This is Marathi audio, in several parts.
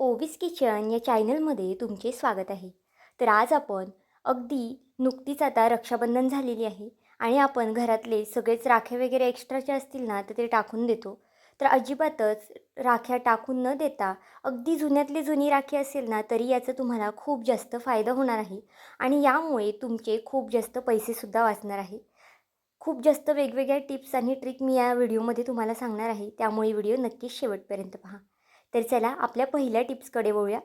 ओविस किचन या चॅनलमध्ये तुमचे स्वागत आहे. तर आज आपण अगदी नुकतीच आता रक्षाबंधन झालेली आहे आणि आपण घरातले सगळेच राखे वगैरे एक्स्ट्राचे असतील ना तर ते टाकून देतो. तर अजिबातच राख्या टाकून न देता अगदी जुन्यातली जुनी राखी असेल ना तरी याचा तुम्हाला खूप जास्त फायदा होणार आहे. आणि यामुळे तुमचे खूप जास्त पैसेसुद्धा वाचणार आहे. खूप जास्त वेगवेगळ्या टिप्स आणि ट्रिक मी या व्हिडिओमध्ये तुम्हाला सांगणार आहे. त्यामुळे व्हिडिओ नक्कीच शेवटपर्यंत पहा. तर चला आपल्या पहिल्या टिप्सकडे वळूया.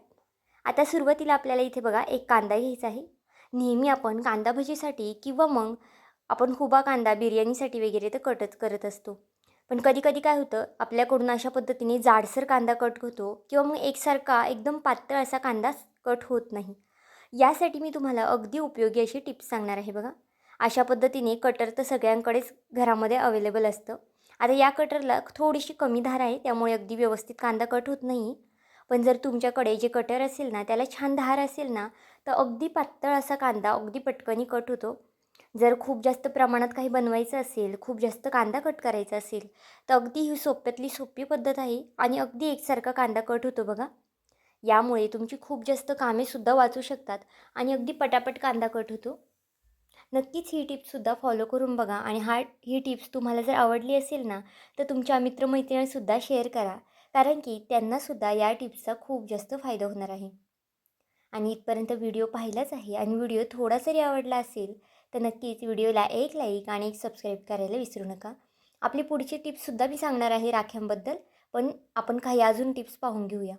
आता सुरुवातीला आपल्याला इथे बघा एक कांदा घ्यायचा आहे. नेहमी आपण कांदा भजीसाठी किंवा मग आपण हुबा कांदा बिर्याणीसाठी वगैरे तर कटच करत असतो. पण कधी कधी काय होतं आपल्याकडून अशा पद्धतीने जाडसर कांदा कट होतो किंवा मग एकसारखा एकदम पातळ असा कांदा कट होत नाही. यासाठी मी तुम्हाला अगदी उपयोगी अशी टिप्स सांगणार आहे बघा. अशा पद्धतीने कटर तर सगळ्यांकडेच घरामध्ये अवेलेबल असतं. आता या कटरला थोडीशी कमी धार आहे त्यामुळे अगदी व्यवस्थित कांदा कट होत नाही. पण जर तुमच्याकडे जे कटर असेल ना त्याला छान धार असेल ना तर अगदी पातळ असा कांदा अगदी पटकनी कट होतो. जर खूप जास्त प्रमाणात काही बनवायचं असेल खूप जास्त कांदा कट करायचा असेल तर अगदी ही सोप्यातली सोपी पद्धत आहे आणि अगदी एकसारखा कांदा कट होतो बघा. यामुळे तुमची खूप जास्त कामेसुद्धा वाचू शकतात आणि अगदी पटापट कांदा कट होतो. नक्कीच ही टिप्ससुद्धा फॉलो करून बघा. आणि हा ही टिप्स तुम्हाला जर आवडली असेल ना तर तुमच्या मित्रमैत्रिणीसुद्धा शेअर करा. कारण की त्यांनासुद्धा या टिप्सचा खूप जास्त फायदा होणार आहे. आणि इथपर्यंत व्हिडिओ पाहिलाच आहे आणि व्हिडिओ थोडा जरी आवडला असेल तर नक्कीच व्हिडिओला एक लाईक आणि एक सबस्क्राईब करायला विसरू नका. आपली पुढची टिप्ससुद्धा मी सांगणार आहे राख्यांबद्दल पण आपण काही अजून टिप्स पाहून घेऊया.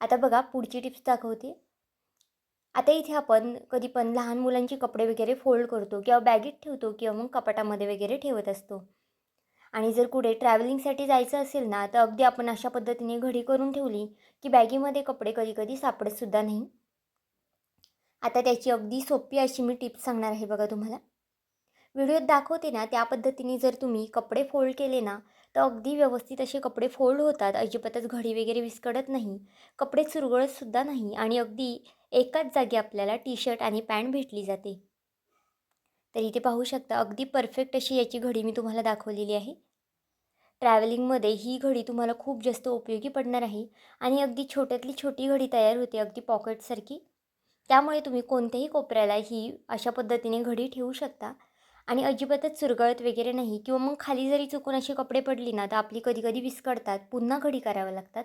आता बघा पुढची टिप्स दाखवते. आता इथे आपण कधी पण लहान मुलांचे कपडे वगैरे फोल्ड करतो किंवा बॅगेत ठेवतो किंवा मग कपाटामध्ये वगैरे ठेवत असतो. आणि जर कुठे ट्रॅव्हलिंगसाठी जायचं असेल ना तर अगदी आपण अशा पद्धतीने घडी करून ठेवली की बॅगेमध्ये कपडे कधी कधी सापडतसुद्धा नाही. आता त्याची अगदी सोपी अशी मी टिप्स सांगणार आहे बघा तुम्हाला. व्हिडिओत दाखवते ना त्या पद्धतीने जर तुम्ही कपडे फोल्ड केले ना तर अगदी व्यवस्थित असे कपडे फोल्ड होतात. अजिबातच घडी वगैरे विस्कडत नाही. कपडे चुरगळतसुद्धा नाही आणि अगदी एकाच जागी आपल्याला टी शर्ट आणि पॅन्ट भेटली जाते. तर इथे पाहू शकता अगदी परफेक्ट अशी याची घडी मी तुम्हाला दाखवलेली आहे. ट्रॅव्हलिंगमध्ये ही घडी तुम्हाला खूप जास्त उपयोगी पडणार आहे आणि अगदी छोट्यातली छोटी घडी तयार होते अगदी पॉकेटसारखी त्यामुळे तुम्ही कोणत्याही कोपऱ्याला ही अशा पद्धतीने घडी ठेवू शकता. आणि अजिबातच चुरगळत वगैरे नाही. किंवा मग खाली जरी चुकून अशी कपडे पडली ना तर आपली कधी कधी विस्कडतात पुन्हा घडी कराव्या लागतात.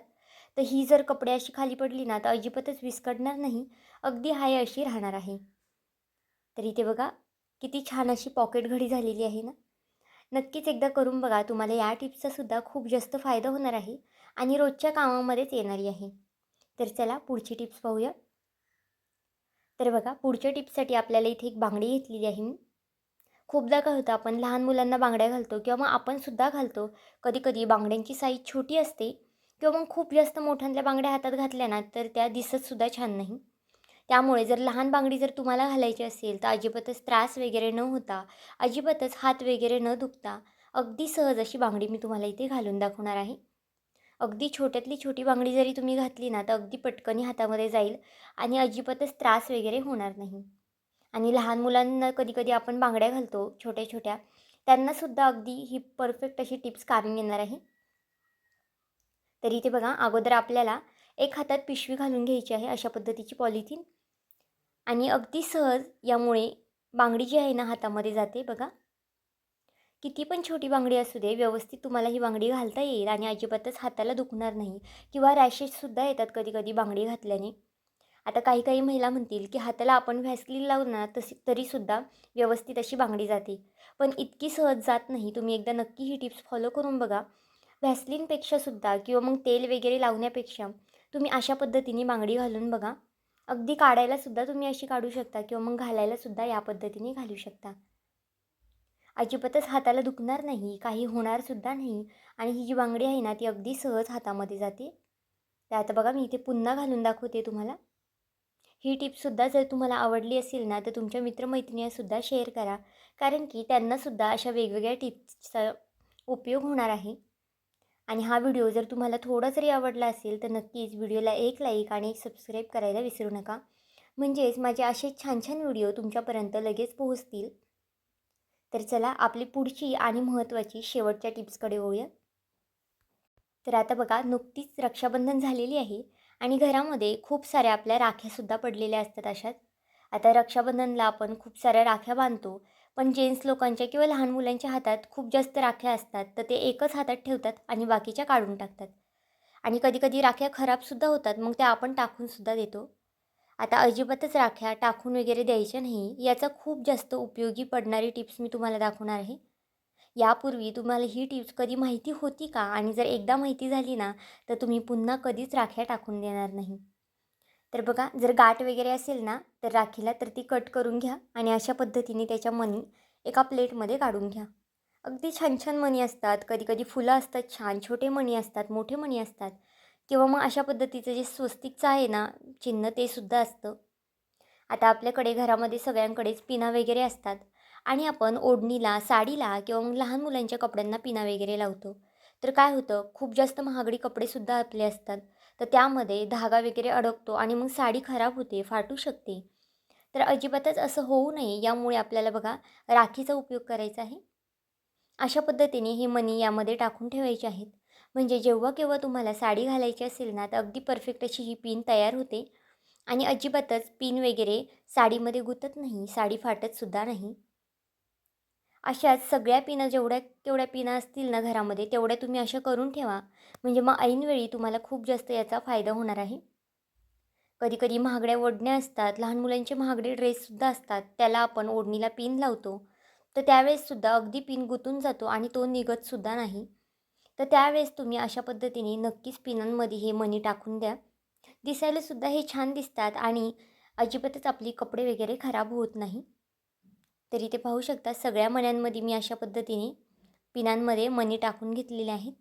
तर ही जर कपडे अशी खाली पडली ना तर अजिबातच विस्कडणार नाही. अगदी हाय अशी राहणार आहे. तर इथे बघा किती छान अशी पॉकेट घडी झालेली आहे ना. नक्कीच एकदा करून बघा. तुम्हाला या टिप्सचासुद्धा खूप जास्त फायदा होणार आहे आणि रोजच्या कामामध्येच येणारी आहे. तर चला पुढची टिप्स पाहूया. तर बघा पुढच्या टिप्ससाठी आपल्याला इथे एक बांगडी घेतलेली आहे मी. खूपदा काय होतं आपण लहान मुलांना बांगड्या घालतो किंवा मग आपणसुद्धा घालतो. कधी कधी बांगड्यांची साईज छोटी असते किंवा मग खूप जास्त मोठ्यांच्या बांगड्या हातात घातल्या ना तर त्या दिसतसुद्धा छान नाही. त्यामुळे जर लहान बांगडी जर तुम्हाला घालायची असेल तर अजिबातच त्रास वगैरे न होता अजिबातच हात वगैरे न दुखता अगदी सहज अशी बांगडी मी तुम्हाला इथे घालून दाखवणार आहे. अगदी छोट्यातली छोटी बांगडी जरी तुम्ही घातली ना तर अगदी पटकनी हातामध्ये जाईल आणि अजिबातच त्रास वगैरे होणार नाही. आणि लहान मुलांना कधी कधी आपण बांगड्या घालतो छोट्या छोट्या त्यांनासुद्धा अगदी ही परफेक्ट अशी टिप्स कामी येणार आहे. तर इथे बघा अगोदर आपल्याला एक हातात पिशवी घालून घ्यायची आहे अशा पद्धतीची पॉलिथिन आणि अगदी सहज यामुळे बांगडी जी आहे ना हातामध्ये जाते बघा. किती पण छोटी बांगडी असू दे व्यवस्थित तुम्हाला ही बांगडी घालता येईल आणि अजिबातच हाताला दुखणार नाही. किंवा रॅशेससुद्धा येतात कधी कधी बांगडी घातल्याने. आता काही काही महिला म्हणतील की हाताला आपण व्हॅसलीन लावू ना तशी तरीसुद्धा व्यवस्थित अशी बांगडी जाते. पण इतकी सहज जात नाही तुम्ही एकदा नक्की ही टिप्स फॉलो करून बघा. व्हॅसलीनपेक्षासुद्धा किंवा मग तेल वगैरे लावण्यापेक्षा तुम्ही अशा पद्धतीने बांगडी घालून बघा. अगदी काढायलासुद्धा तुम्ही अशी काढू शकता किंवा मग घालायलासुद्धा या पद्धतीने घालू शकता. अजिबातच हाताला दुखणार नाही काही होणारसुद्धा नाही आणि ही जी बांगडी आहे ना ती अगदी सहज हातामध्ये जाते. तर आता बघा मी इथे पुन्हा घालून दाखवते तुम्हाला. ही टिप्ससुद्धा जर तुम्हाला आवडली असेल ना तर तुमच्या मित्रमैत्रिणीसुद्धा शेअर करा. कारण की त्यांनासुद्धा अशा वेगवेगळ्या टिप्सचा उपयोग होणार आहे. आणि हा व्हिडिओ जर तुम्हाला थोडा जरी आवडला असेल तर नक्कीच व्हिडिओला एक लाईक आणि एक सबस्क्राईब करायला विसरू नका. म्हणजेच माझे असे छान छान व्हिडिओ तुमच्यापर्यंत लगेच पोहोचतील. तर चला आपली पुढची आणि महत्त्वाची शेवटच्या टिप्सकडे वळूया. तर आता बघा नुकतीच रक्षाबंधन झालेली आहे. आणि घरामध्ये खूप साऱ्या आपल्या राख्यासुद्धा पडलेल्या असतात अशात. आता रक्षाबंधनला आपण खूप साऱ्या राख्या बांधतो पण जेंट्स लोकांच्या किंवा लहान मुलांच्या हातात खूप जास्त राख्या असतात तर ते एकच हातात ठेवतात आणि बाकीच्या काढून टाकतात. आणि कधीकधी राख्या खराबसुद्धा होतात मग त्या आपण टाकूनसुद्धा देतो. आता अजिबातच राख्या टाकून वगैरे द्यायच्या नाही याचा खूप जास्त उपयोगी पडणारी टिप्स मी तुम्हाला दाखवणार आहे. यापूर्वी तुम्हाला ही टिप्स कधी माहिती होती का? आणि जर एकदा माहिती झाली ना तर तुम्ही पुन्हा कधीच राख्या टाकून देणार नाही. तर बघा जर गाठ वगैरे असेल ना तर राखीला तर ती कट करून घ्या आणि अशा पद्धतीने त्याच्या मनी एका प्लेटमध्ये काढून घ्या. अगदी छान छान मणी असतात. कधी कधी फुलं असतात छान छोटे मणी असतात मोठे मणी असतात. किंवा मग अशा पद्धतीचं जे स्वस्तिकचं आहे ना चिन्ह ते सुद्धा असतं. आता आपल्याकडे घरामध्ये सगळ्यांकडेच पिना वगैरे असतात. आणि आपण ओढणीला साडीला किंवा मग लहान मुलांच्या कपड्यांना पिना वगैरे लावतो. तर काय होतं खूप जास्त महागडी कपडेसुद्धा आपले असतात. तर त्यामध्ये धागा वगैरे अडकतो आणि मग साडी खराब होते फाटू शकते. तर अजिबातच असं होऊ नये यामुळे आपल्याला बघा राखीचा उपयोग करायचा आहे. अशा पद्धतीने हे मनी यामध्ये टाकून ठेवायचे आहेत. म्हणजे जेव्हा केव्हा तुम्हाला साडी घालायची असेल ना तर अगदी परफेक्ट अशी ही पिन तयार होते. आणि अजिबातच पिन वगैरे साडीमध्ये गुतत नाही साडी फाटतसुद्धा नाही. अशाच सगळ्या पिनं जेवढ्या तेवढ्या पिनं असतील ना घरामध्ये तेवढ्या तुम्ही अशा करून ठेवा. म्हणजे मग ऐनवेळी तुम्हाला खूप जास्त याचा फायदा होणार आहे. कधीकधी महागड्या ओढण्या असतात लहान मुलांचे महागडे ड्रेससुद्धा असतात त्याला आपण ओढणीला पिन लावतो. तर त्यावेळेससुद्धा अगदी पिन गुंतून जातो आणि तो निघतसुद्धा नाही. तर त्यावेळेस तुम्ही अशा पद्धतीने नक्कीच पिनांमध्ये हे मनी टाकून द्या. दिसायलासुद्धा हे छान दिसतात आणि अजिबातच आपली कपडे वगैरे खराब होत नाही. तर इथे पाहू शकता सगळ्या मण्यांमध्ये मी अशा पद्धतीने पिनांमध्ये मनी टाकून घेतलेले आहेत.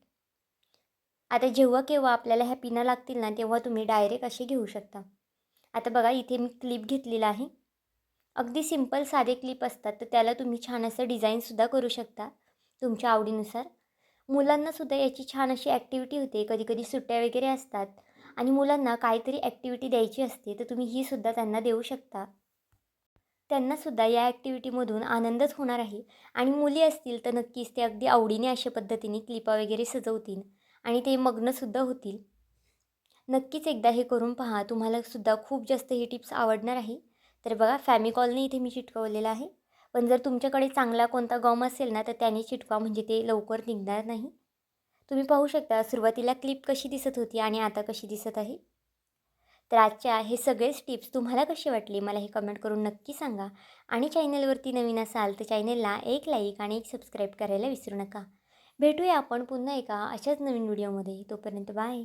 आता जेव्हा केव्हा आपल्याला ह्या पिना लागतील ना तेव्हा तुम्ही डायरेक्ट असे घेऊ शकता. आता बघा इथे मी क्लिप घेतलेला आहे. अगदी सिंपल साधे क्लिप असतात तर त्याला तुम्ही छान असं डिझाईनसुद्धा करू शकता तुमच्या आवडीनुसार. मुलांनासुद्धा याची छान अशी ॲक्टिव्हिटी होते. कधी कधी सुट्ट्या वगैरे असतात आणि मुलांना काहीतरी ॲक्टिव्हिटी द्यायची असते तर तुम्ही ही सुद्धा त्यांना देऊ शकता. त्यांनासुद्धा या ॲक्टिव्हिटीमधून आनंदच होणार आहे. आणि मुली असतील तर नक्कीच ते अगदी आवडीने अशा पद्धतीने क्लिपा वगैरे सजवतील आणि ते मग्नसुद्धा होतील. नक्कीच एकदा हे करून पहा तुम्हालासुद्धा खूप जास्त ही टिप्स आवडणार आहे. तर बघा फॅमिकॉलने इथे मी चिटकवलेलं आहे. पण जर तुमच्याकडे चांगला कोणता गम असेल ना तर त्याने चिटकवा म्हणजे ते लवकर निघणार नाही. तुम्ही पाहू शकता सुरुवातीला क्लिप कशी दिसत होती आणि आता कशी दिसत आहे. तर आजच्या हे सगळेच टिप्स तुम्हाला कसे वाटले मला हे कमेंट करून नक्की सांगा. आणि चॅनलवरती नवीन असाल तर चॅनलला एक लाईक आणि एक सबस्क्राईब करायला विसरू नका. भेटूया आपण पुन्हा एका अशाच नवीन व्हिडिओमध्ये तोपर्यंत बाय